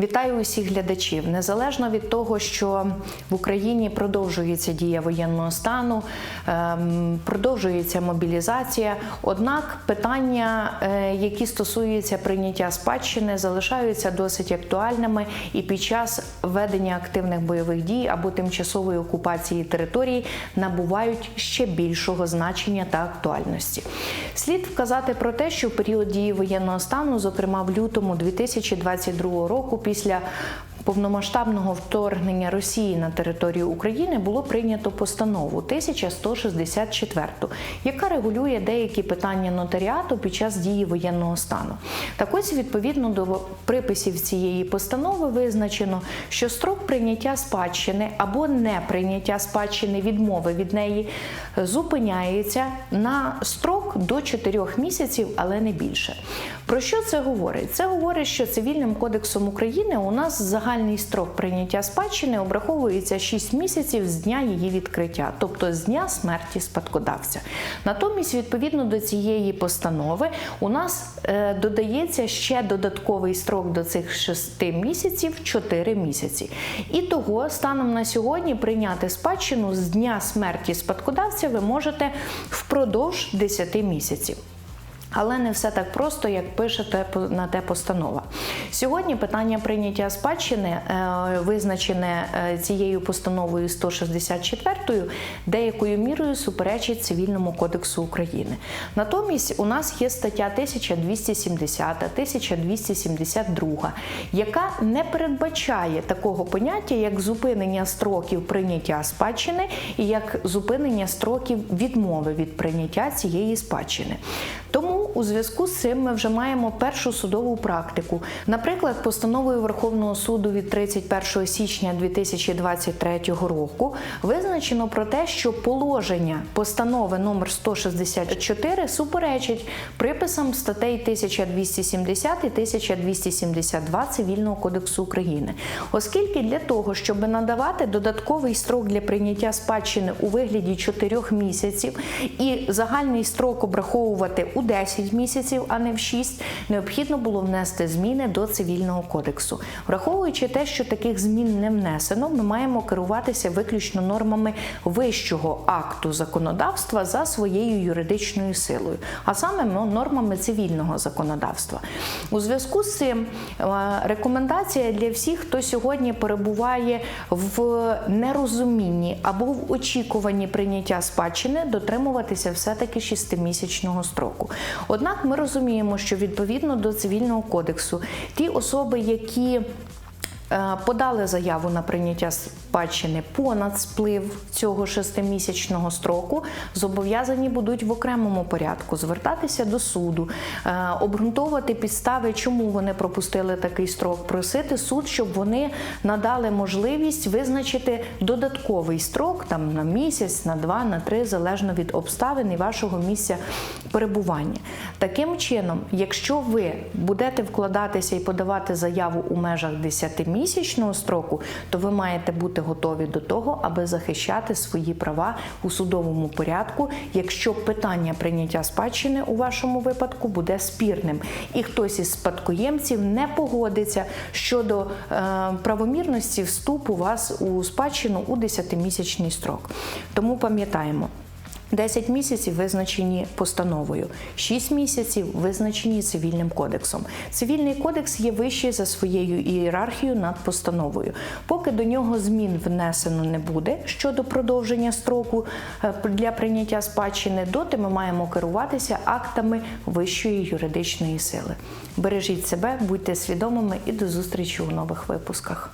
Вітаю усіх глядачів. Незалежно від того, що в Україні продовжується дія воєнного стану, ем, продовжується мобілізація. Однак питання, е, які стосуються прийняття спадщини, залишаються досить актуальними і під час ведення активних бойових дій або тимчасової окупації територій набувають ще більшого значення та актуальності. Слід вказати про те, що в період дії воєнного стану, зокрема в лютому 2022 року, після повномасштабного вторгнення Росії на територію України було прийнято постанову 1164, яка регулює деякі питання нотаріату під час дії воєнного стану. Так ось, відповідно до приписів цієї постанови, визначено, що строк прийняття спадщини або не прийняття спадщини відмови від неї зупиняється на строк до 4 місяців, але не більше. Про що це говорить? Це говорить, що цивільним кодексом України у нас загальний строк прийняття спадщини обраховується 6 місяців з дня її відкриття, тобто з дня смерті спадкодавця. Натомість, відповідно до цієї постанови, у нас е, додається ще додатковий строк до цих 6 місяців 4 місяці. І того станом на сьогодні прийняти спадщину з дня смерті спадкодавця ви можете впродовж 10 місяців. Але не все так просто, як пишете на те постанова. Сьогодні питання прийняття спадщини, е, визначене е, цією постановою 164, деякою мірою суперечить Цивільному кодексу України. Натомість у нас є стаття 1270, 1272, яка не передбачає такого поняття, як зупинення строків прийняття спадщини і як зупинення строків відмови від прийняття цієї спадщини. Тому у зв'язку з цим ми вже маємо першу судову практику. Наприклад, постановою Верховного суду від 31 січня 2023 року визначено про те, що положення постанови номер 164 суперечить приписам статей 1270 і 1272 Цивільного кодексу України, оскільки для того, щоб надавати додатковий строк для прийняття спадщини у вигляді 4 місяців і загальний строк обраховувати у 10 місяців, а не в 6, необхідно було внести зміни до цивільного кодексу. Враховуючи те, що таких змін не внесено, ми маємо керуватися виключно нормами вищого акту законодавства за своєю юридичною силою, а саме нормами цивільного законодавства. У зв'язку з цим е, рекомендація для всіх, хто сьогодні перебуває в нерозумінні або в очікуванні прийняття спадщини, дотримуватися все-таки шестимісячного строку. Однак ми розуміємо, що відповідно до цивільного кодексу ті особи, які Подали заяву на прийняття спадщини понад сплив цього шестимісячного строку, зобов'язані будуть в окремому порядку звертатися до суду, е, обґрунтовувати підстави, чому вони пропустили такий строк, просити суд, щоб вони надали можливість визначити додатковий строк там на місяць, на два, на три, залежно від обставин і вашого місця перебування. Таким чином, якщо ви будете вкладатися і подавати заяву у межах 10-місячного строку, то ви маєте бути готові до того, аби захищати свої права у судовому порядку, якщо питання прийняття спадщини у вашому випадку буде спірним, і хтось із спадкоємців не погодиться щодо е, правомірності вступу вас у спадщину у 10-місячний строк. Тому пам'ятаємо. 10 місяців визначені постановою, 6 місяців визначені цивільним кодексом. Цивільний кодекс є вищий за своєю ієрархією над постановою. Поки до нього змін внесено не буде щодо продовження строку е, для прийняття спадщини, доти ми маємо керуватися актами вищої юридичної сили. Бережіть себе, будьте свідомими і до зустрічі у нових випусках.